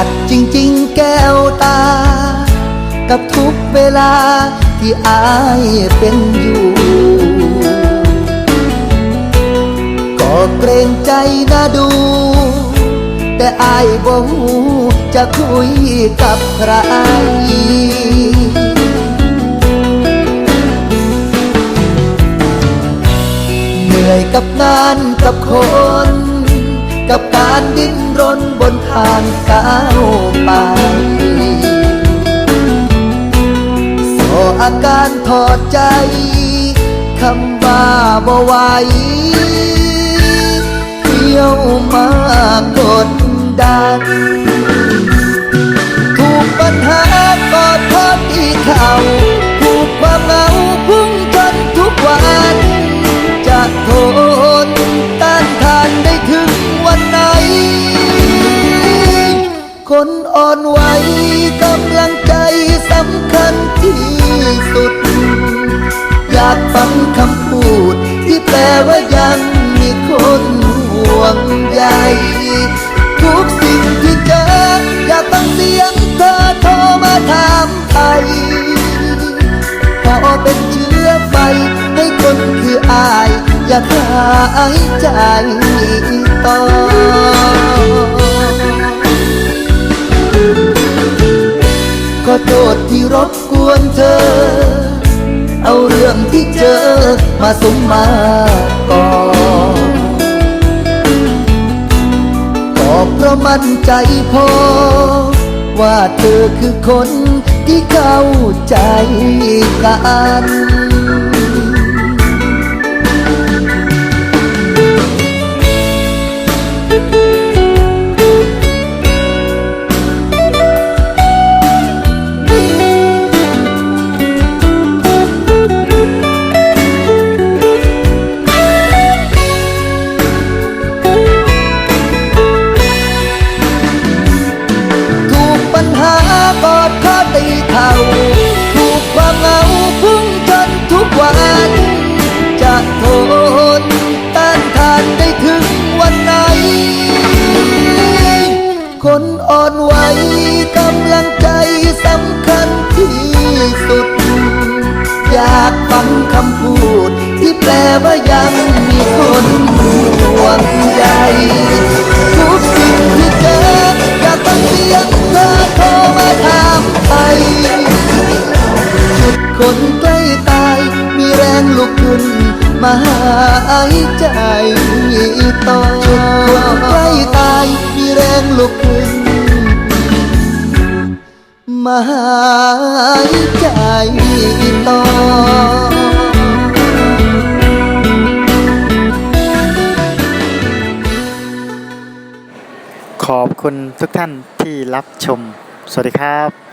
หนักจริงๆแก้วตา กับทุกเวลาที่อายเป็นอยู่ ก็เกรงใจนะดู แต่อายบ่ฮู้จะคุยกับใครเหนื่อยกับงานกับคน กับการดิ้นรนบนทางก้าวไปโซอาการถอดใจคำว่าบ่ไหวเที่ยวมากดดัน นอ่อนไหวกำลังใจสำคัญที่สุด อยากฟังคำพูดที่แปลว่ายังมีคนห่วงใยทุกสิ่งที่เจออยากฟังเสียงเธอโทรมาถามไทยพอเป็นเชื้อไฟให้คนคืออาย อยากหายใจต่อ โทษที่รบกวนเธอ เอาเรื่องที่เจอมาสมมาก่อก็เพราะมั่นใจพอ ว่าเธอคือคนที่เข้าใจกัน ยังมีคนห่วงใยทุกสิ่งที่เจออยากฟังเสียงเธอโทรมาถามไทยจุดคนใกล้ตายมีแรงลุกขึ้นมาหายใจต่อจุดคนใกล้ตายมีแรงลุกขึ้นมาหายใจต่อ ขอบคุณทุกท่านที่รับชม สวัสดีครับ